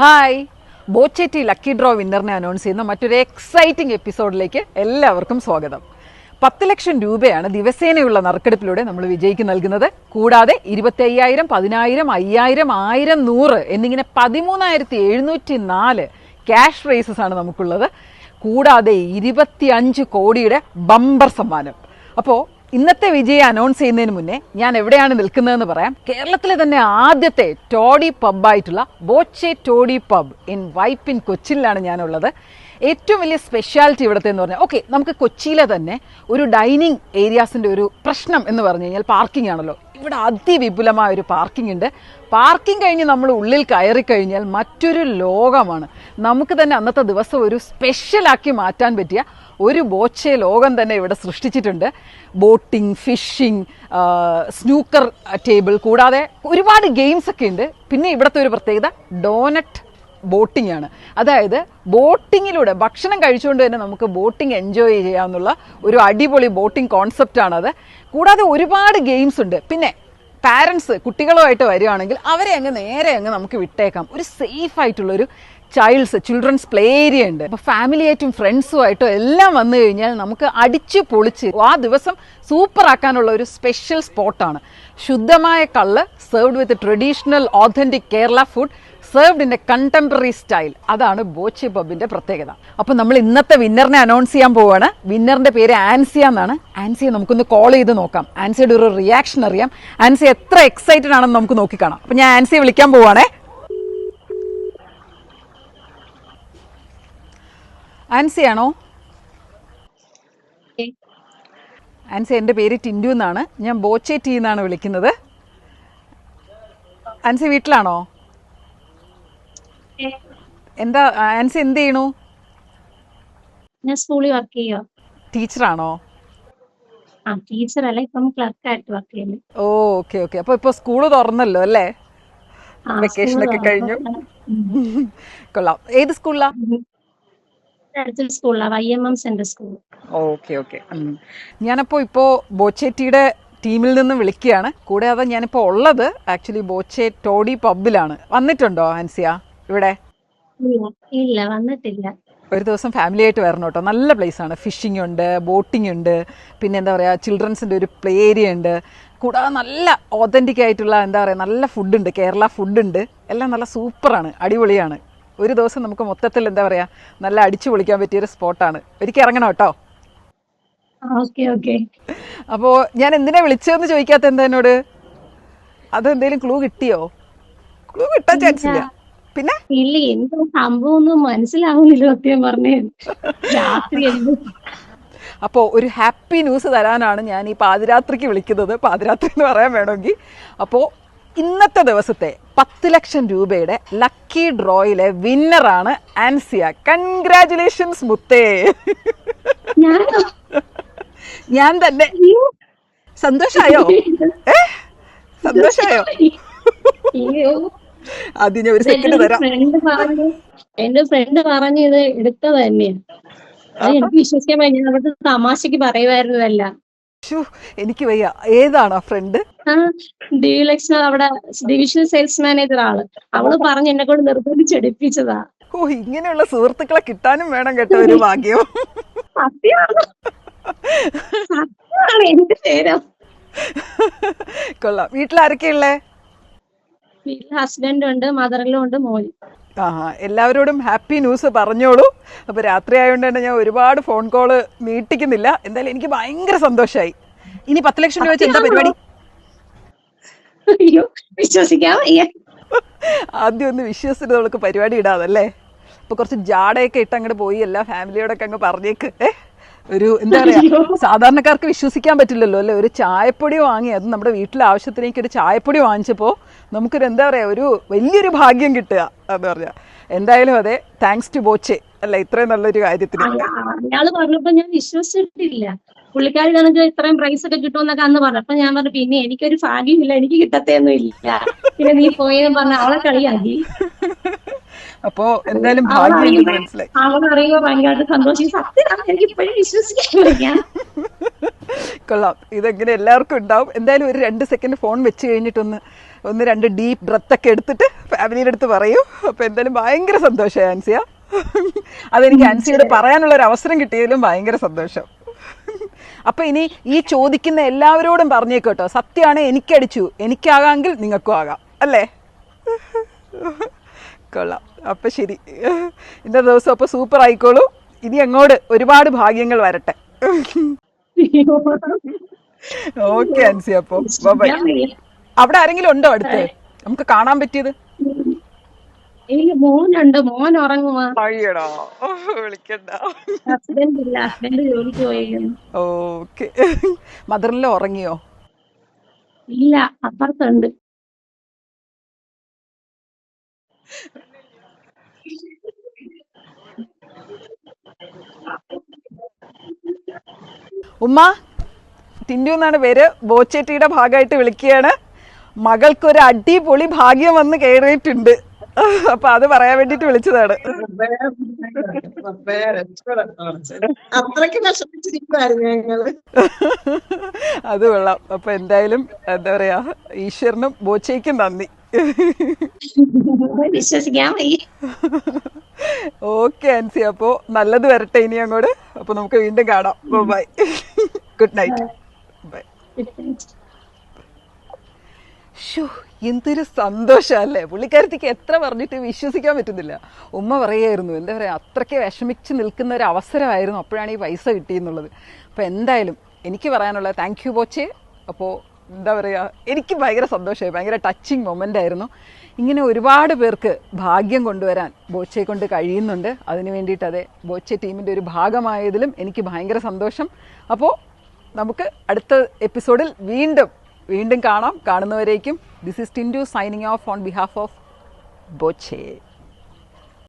Hi. Boche Tea lucky draw വിന്നറിനെ announce ചെയ്യുന്ന മറ്റൊരു എക്സൈറ്റിംഗ് എപ്പിസോഡിലേക്ക് എല്ലാവർക്കും സ്വാഗതം. പത്ത് ലക്ഷം രൂപയാണ് ദിവസേനയുള്ള നറുക്കെടുപ്പിലൂടെ നമ്മൾ വിജയിക്ക് നൽകുന്നത്. കൂടാതെ ഇരുപത്തി അയ്യായിരം പതിനായിരം അയ്യായിരം ആയിരം നൂറ് എന്നിങ്ങനെ പതിമൂന്നായിരത്തി എഴുന്നൂറ്റി നാല് ക്യാഷ് പ്രൈസസ് ആണ് നമുക്കുള്ളത്. കൂടാതെ ഇരുപത്തിയഞ്ച് കോടിയുടെ ബമ്പർ സമ്മാനം. അപ്പോൾ ഇന്നത്തെ വിജയം അനൗൺസ് ചെയ്യുന്നതിന് മുന്നേ ഞാൻ എവിടെയാണ് നിൽക്കുന്നതെന്ന് പറയാം. കേരളത്തിലെ തന്നെ ആദ്യത്തെ toddy പബ്ബായിട്ടുള്ള Boche toddy pub in Vypin കൊച്ചിയിലാണ് ഞാനുള്ളത്. ഏറ്റവും വലിയ സ്പെഷ്യാലിറ്റി ഇവിടുത്തെ എന്ന് പറഞ്ഞാൽ ഓക്കെ നമുക്ക് കൊച്ചിയിലെ തന്നെ ഒരു ഡൈനിങ് ഏരിയാസിന്റെ ഒരു പ്രശ്നം എന്ന് പറഞ്ഞു കഴിഞ്ഞാൽ പാർക്കിംഗ് ആണല്ലോ. ഇവിടെ അതിവിപുലമായ ഒരു പാർക്കിംഗ് ഉണ്ട്. പാർക്കിംഗ് കഴിഞ്ഞ് നമ്മൾ ഉള്ളിൽ കയറി കഴിഞ്ഞാൽ മറ്റൊരു ലോകമാണ്. നമുക്ക് തന്നെ അന്നത്തെ ദിവസം ഒരു സ്പെഷ്യലാക്കി മാറ്റാൻ പറ്റിയ ഒരു ബോച്ചെ ലോകം തന്നെ ഇവിടെ സൃഷ്ടിച്ചിട്ടുണ്ട്. ബോട്ടിംഗ് ഫിഷിംഗ് സ്നൂക്കർ ടേബിൾ കൂടാതെ ഒരുപാട് ഗെയിംസ് ഒക്കെ ഉണ്ട്. പിന്നെ ഇവിടുത്തെ ഒരു പ്രത്യേകത ഡോനറ്റ് ബോട്ടിംഗ് ആണ്. അതായത് ബോട്ടിങ്ങിലൂടെ ഭക്ഷണം കഴിച്ചുകൊണ്ട് തന്നെ നമുക്ക് ബോട്ടിംഗ് എൻജോയ് ചെയ്യാമെന്നുള്ള ഒരു അടിപൊളി ബോട്ടിംഗ് കോൺസെപ്റ്റ് കോൺസെപ്റ്റാണത് കൂടാതെ ഒരുപാട് ഗെയിംസ് ഉണ്ട്. പിന്നെ പാരൻസ് കുട്ടികളുമായിട്ട് വരികയാണെങ്കിൽ അവരെ അങ്ങ് നേരെ അങ്ങ് നമുക്ക് വിട്ടേക്കാം. ഒരു സേഫ് ആയിട്ടുള്ളൊരു ചൈൽഡ്സ് ചിൽഡ്രൻസ് പ്ലേ ഏരിയ ഉണ്ട്. അപ്പോൾ ഫാമിലിയായിട്ടും ഫ്രണ്ട്സുമായിട്ടും എല്ലാം വന്നു കഴിഞ്ഞാൽ നമുക്ക് അടിച്ച് പൊളിച്ച് ആ ദിവസം സൂപ്പർ ആക്കാനുള്ള ഒരു സ്പെഷ്യൽ സ്പോട്ടാണ് ശുദ്ധമായ കള്ള് served with traditional authentic Kerala food served in a contemporary style അതാണ് ബോച്ചി പബിന്റെ പ്രത്യേകത. അപ്പോൾ നമ്മൾ ഇന്നത്തെ വിന്നറിനെ അനൗൺസ് ചെയ്യാൻ പോവാണ്. വിന്നറിന്റെ പേര് ആൻസിയ എന്നാണ്. ആൻസിയെ നമുക്കൊന്ന് കോൾ ചെയ്ത് നോക്കാം. ആൻസിയുടെ ഒരു റിയാക്ഷൻ അറിയാം. ആൻസി എത്ര എക്സൈറ്റഡ് ആണെന്ന് നമുക്ക് നോക്കിക്കാണാം. അപ്പോൾ ഞാൻ ആൻസിയെ വിളിക്കാൻ പോവാണേ. ആൻസി ആണോ? ആൻസി എന്റെ പേര് ടിൻഡു എന്നാണ്. ഞാൻ ബോച്ചെ ടി എന്നാണ് വിളിക്കുന്നത്. ആൻസി വീട്ടിലാണോ? എന്താ ആൻസി എന്ത് ചെയ്യണു? ഞാൻ സ്കൂളിൽ വർക്ക് ചെയ്യുക ടീച്ചറാണോ? ഇപ്പം ക്ലർക്കായിട്ട് വർക്ക് ഓ ഓക്കെ ഓക്കെ. അപ്പോൾ ഇപ്പോൾ സ്കൂൾ തുറന്നല്ലോ അല്ലേ? ഒക്കെ കഴിഞ്ഞു. കൊള്ളാം. ഏത് സ്കൂളിലാ? അടുത്തൊരു സ്കൂളിലാണ് Y M M central school okay okay ഞാനപ്പോൾ ഇപ്പോൾ ബോച്ചേറ്റിയുടെ ടീമിൽ നിന്ന് വിളിക്കുകയാണ്. കൂടാതെ ഞാനിപ്പോൾ ഉള്ളത് ആക്ച്വലി ബോച്ചെ ടോഡി പബ്ബിലാണ്. വന്നിട്ടുണ്ടോ ഹൻസിയ ഇവിടെ? ഇല്ല ഇല്ല വന്നിട്ടില്ല. ഒരു ദിവസം ഫാമിലി ആയിട്ട് വരണം കേട്ടോ. നല്ല പ്ലേസ് ആണ്. ഫിഷിംഗ് ഉണ്ട് ബോട്ടിംഗ് ഉണ്ട് പിന്നെ എന്താ പറയുക ചിൽഡ്രൻസിന്റെ ഒരു പ്ലേ ഏരിയ ഉണ്ട്. കൂടാതെ നല്ല ഓതന്റിക് ആയിട്ടുള്ള എന്താ പറയുക നല്ല ഫുഡുണ്ട് കേരള ഫുഡുണ്ട് എല്ലാം നല്ല സൂപ്പറാണ് അടിപൊളിയാണ്. ഒരു ദിവസം നമുക്ക് മൊത്തത്തിൽ എന്താ പറയുക നല്ല അടിച്ചു പൊളിക്കാൻ പറ്റിയൊരു സ്പോട്ടാണ്. ഒരിക്കൽ ഇറങ്ങണം കേട്ടോ. അപ്പോ ഞാൻ എന്തിനാ വിളിച്ചതെന്ന് ചോദിക്കാത്ത എന്താ എന്നോട്? അത് എന്തെങ്കിലും ക്ലൂ കിട്ടിയോ? ക്ലൂ കിട്ടാൻ ചാൻസ് ഇല്ല. പിന്നെ? ഇല്ല എന്തോ സംഭവം ഒന്നും മനസ്സിലാവുന്നില്ല സത്യം പറഞ്ഞേ. രാത്രി അപ്പോൾ ഒരു ഹാപ്പി ന്യൂസ് തരാനാണ് ഞാൻ ഈ പാതിരാത്രിക്ക് വിളിക്കുന്നത്. പാതിരാത്രി എന്ന് പറയാൻ വേണമെങ്കിൽ. അപ്പോൾ ഇന്നത്തെ ദിവസത്തെ പത്ത് ലക്ഷം രൂപയുടെ ലക്കി ഡ്രോയിലെ വിന്നറാണ് ആൻസിയ. കൺഗ്രാറ്റുലേഷൻസ് മുത്തേ. ഞാൻ തന്നെ. സന്തോഷായോ? ഏ? സന്തോഷായോ? അത് ഞാൻ ഒരു സെക്കൻഡ് തരാം. എന്റെ ഫ്രണ്ട് പറഞ്ഞു ഇത് എടുത്തത് തന്നെയാ. എനിക്ക് വിശ്വസിക്കാൻ പറ്റില്ല. അവിടുത്തെ തമാശക്ക് പറയുമായിരുന്നതല്ല എനിക്ക് വയ്യ. ഏതാണോ ഫ്രണ്ട് ആ ഡിലക്സ് അവിടെ ഡിവിഷണൽ സെയിൽസ് മാനേജർ ആണ്. അവൾ പറഞ്ഞ് എന്നെ കൊണ്ട് നിർബന്ധിച്ചെടുപ്പിച്ചതാ ഓ ഇങ്ങനെയുള്ള സുഹൃത്തുക്കളെ കിട്ടാനും വേണം കേട്ടോ ഒരു ഭാഗ്യം. സത്യമാണ്. എന്റെ പേര് കൊള്ളാം. വീട്ടിലാരൊക്കെയുള്ളേ വീട്ടിൽ ഹസ്ബൻഡ് ഉണ്ട് മദറിലും ഉണ്ട് മോനും. ആ എല്ലാവരോടും ഹാപ്പി ന്യൂസ് പറഞ്ഞോളൂ. അപ്പോൾ രാത്രി ആയതുകൊണ്ട് തന്നെ ഞാൻ ഒരുപാട് ഫോൺ കോൾ നീട്ടിക്കുന്നില്ല. എന്തായാലും എനിക്ക് ഭയങ്കര സന്തോഷമായി ഇനി പത്ത് ലക്ഷം രൂപ വെച്ച് എന്താ പരിപാടി? അയ്യോ ആദ്യം ഒന്ന് വിശ്വസിച്ചിട്ട് നമുക്ക് പരിപാടി ഇടാതല്ലേ അപ്പോൾ കുറച്ച് ജാടയൊക്കെ ഇട്ട് അങ്ങോട്ട് പോയി എല്ലാ ഫാമിലിയോടൊക്കെ അങ്ങ് പറഞ്ഞേക്ക്. ഏ? ഒരു എന്താ പറയാ സാധാരണക്കാർക്ക് വിശ്വസിക്കാൻ പറ്റില്ലല്ലോ അല്ലെ? ഒരു ചായപ്പൊടി വാങ്ങി അത് നമ്മുടെ വീട്ടിലെ ആവശ്യത്തിലേക്ക് ഒരു ചായപ്പൊടി വാങ്ങിച്ചപ്പോൾ നമുക്കൊരു എന്താ പറയാ ഒരു വലിയൊരു ഭാഗ്യം കിട്ടുക എന്ന് പറഞ്ഞാൽ എന്തായാലും അതെ താങ്ക്സ് ടു ബോച്ചെ അല്ല ഇത്രയും നല്ലൊരു കാര്യത്തിന്. അയാൾ പറഞ്ഞപ്പോ ഞാൻ വിശ്വസിച്ചിട്ടില്ല. പുള്ളിക്കാരി കണക്ക് ഇത്രയും പ്രൈസ് ഒക്കെ കിട്ടുമെന്നൊക്കെ അന്ന് പറഞ്ഞു. അപ്പൊ ഞാൻ പറഞ്ഞു പിന്നെ എനിക്കൊരു ഭാഗ്യമില്ല എനിക്ക് കിട്ടത്തേന്നും ഇല്ല. പിന്നെ നീ പോയെന്ന് പറഞ്ഞ അവളെ കളിയാക്കി. അപ്പോ എന്തായാലും ഭാഗ്യം ഭയങ്കരമായിട്ട് സത്യമാണ് എനിക്ക് ഇപ്പോഴും വിശ്വസിക്കാൻ കൊള്ളാം. ഇതെങ്ങനെ എല്ലാവർക്കും ഉണ്ടാവും. എന്തായാലും ഒരു രണ്ട് സെക്കൻഡ് ഫോൺ വെച്ച് കഴിഞ്ഞിട്ടൊന്ന് ഒന്ന് രണ്ട് ഡീപ്പ് ബ്രത്ത് ഒക്കെ എടുത്തിട്ട് ഫാമിലിയുടെ അടുത്ത് പറയൂ. അപ്പൊ എന്തായാലും ഭയങ്കര സന്തോഷമായി ആൻസിയ അതെനിക്ക് ആൻസിയോട് പറയാനുള്ള ഒരു അവസരം കിട്ടിയതിലും ഭയങ്കര സന്തോഷം. അപ്പൊ ഇനി ഈ ചോദിക്കുന്ന എല്ലാവരോടും പറഞ്ഞേക്കോട്ടോ സത്യമാണ് എനിക്കടിച്ചു. എനിക്കാകാമെങ്കിൽ നിങ്ങൾക്കും ആകാം. അല്ലേ? കൊള്ളാം. അപ്പൊ ശരി. ഇന്നത്തെ ദിവസം അപ്പോൾ സൂപ്പർ ആയിക്കോളൂ. ഇനി അങ്ങോട്ട് ഒരുപാട് ഭാഗ്യങ്ങൾ വരട്ടെ. ഓക്കെ അൻസി അപ്പോൾ ബൈ അവിടെ ആരെങ്കിലും ഉണ്ടോ അടുത്ത്? നമുക്ക് കാണാൻ പറ്റിയത്? മോനുണ്ട്. മോൻ ഉറങ്ങുവാ. വിളിക്കണ്ട. ഹസ്ബൻഡ് ഇല്ല. ഹസ്ബൻഡ് ജോലിക്ക് പോയിരിക്കുന്നു. ഓക്കെ മദറിലെ ഉറങ്ങിയോ? ഇല്ല. അപ്പുറത്തുണ്ട്. ഉമ്മ ടിൻഡു എന്നാണ് പേര്. ബോച്ചേട്ടിയുടെ ഭാഗമായിട്ട് വിളിക്കുകയാണ്. മകൾക്കൊരു അടിപൊളി ഭാഗ്യം വന്ന് കയറിയിട്ടുണ്ട്. അപ്പൊ അത് പറയാൻ വേണ്ടിട്ട് വിളിച്ചതാണ്. അത് കൊള്ളാം. അപ്പൊ എന്തായാലും എന്താ പറയാ ഈശ്വരനും ബോച്ചയ്ക്കും നന്ദി. വിശ്വസിക്കാൻ ഓക്കെ അൻസി. അപ്പോ നല്ലത് വരട്ടെ ഇനി അങ്ങോട്ട്. അപ്പൊ നമുക്ക് വീണ്ടും കാണാം. Bye. Good night. Bye. Show എന്തൊരു സന്തോഷമല്ലേ? പുള്ളിക്കാരത്തിക്ക് എത്ര പറഞ്ഞിട്ട് വിശ്വസിക്കാൻ പറ്റുന്നില്ല. ഉമ്മ പറയായിരുന്നു എന്താ പറയുക അത്രയ്ക്ക് വിഷമിച്ച് നിൽക്കുന്ന ഒരു അവസരമായിരുന്നു അപ്പോഴാണ് ഈ പൈസ കിട്ടിയെന്നുള്ളത്. അപ്പോൾ എന്തായാലും എനിക്ക് പറയാനുള്ള താങ്ക് യു ബോച്ചെ അപ്പോൾ എന്താ പറയുക എനിക്ക് ഭയങ്കര സന്തോഷമായി ഭയങ്കര ടച്ചിങ് മൊമെന്റ് ആയിരുന്നു. ഇങ്ങനെ ഒരുപാട് പേർക്ക് ഭാഗ്യം കൊണ്ടുവരാൻ ബോച്ചയെ കൊണ്ട് കഴിയുന്നുണ്ട്. അതിന് വേണ്ടിയിട്ട് അതെ ബോച്ചെ ടീമിന്റെ ഒരു ഭാഗമായതിലും എനിക്ക് ഭയങ്കര സന്തോഷം. അപ്പോൾ നമുക്ക് അടുത്ത എപ്പിസോഡിൽ വീണ്ടും വീണ്ടും കാണാം. കാണുന്നവരേക്കും this is Tindu signing off on behalf of Boche.